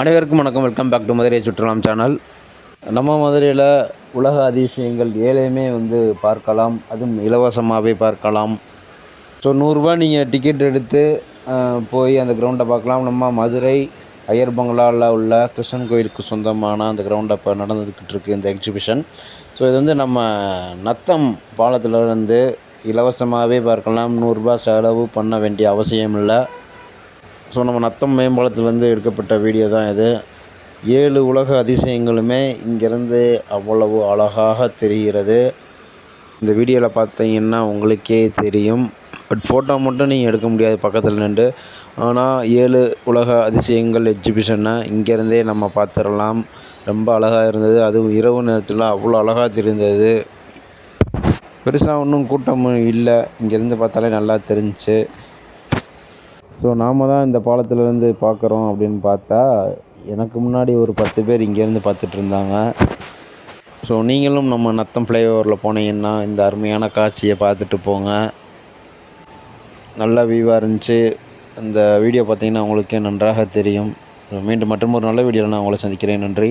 அனைவருக்கும் வணக்கம். Welcome back to Madurai சுற்றுலாம் சேனல் நம்ம மதுரையில் உலக அதிசயங்கள் ஏழையுமே வந்து பார்க்கலாம். அதுவும் இலவசமாகவே பார்க்கலாம். ஸோ நூறுரூவா நீங்கள் டிக்கெட் எடுத்து போய் அந்த கிரவுண்டை பார்க்கலாம். நம்ம மதுரை ஐயர் பங்களாவில் உள்ள கிருஷ்ணன் கோயிலுக்கு சொந்தமான அந்த கிரவுண்டை இப்போ நடந்துக்கிட்டு இருக்குது இந்த எக்ஸிபிஷன் ஸோ இது வந்து நம்ம நத்தம் பாலத்தில் இருந்து இலவசமாகவே பார்க்கலாம். நூறுரூபா செலவு பண்ண வேண்டிய அவசியம் இல்லை ஸோ நம்ம நத்தம் மேம்பாலத்திலேருந்து எடுக்கப்பட்ட வீடியோ தான் இது. ஏழு உலக அதிசயங்களுமே இங்கேருந்து அவ்வளவு அழகாக தெரிகிறது. இந்த வீடியோவில் பார்த்தீங்கன்னா உங்களுக்கே தெரியும். பட் ஃபோட்டோ மட்டும் நீங்கள் எடுக்க முடியாது பக்கத்தில் நின்று. ஆனால் ஏழு உலக அதிசயங்கள் எக்ஸிபிஷனை இங்கேருந்தே நம்ம பார்த்துடலாம். ரொம்ப அழகாக இருந்தது. அதுவும் இரவு நேரத்தில் அவ்வளோ அழகாக தெரிந்தது. பெருசாக ஒன்றும் கூட்டமும் இல்லை. இங்கேருந்து பார்த்தாலே நல்லா தெரிஞ்சிச்சு. ஸோ நாம் தான் இந்த பாலத்துலேருந்து பார்க்குறோம் அப்படின்னு பார்த்தா எனக்கு முன்னாடி ஒரு பத்து பேர் இங்கேருந்து பார்த்துட்டு இருந்தாங்க. ஸோ நீங்களும் நம்ம நத்தம் ஃப்ளைஓவரில் போனீங்கன்னா இந்த அருமையான காட்சியை பார்த்துட்டு போங்க. நல்ல வியூவாக இருந்துச்சு. இந்த வீடியோ பார்த்தீங்கன்னா உங்களுக்கே நன்றாக தெரியும். மீண்டும் மற்றும் ஒரு நல்ல வீடியோவில் நான் உங்களை சந்திக்கிறேன். நன்றி.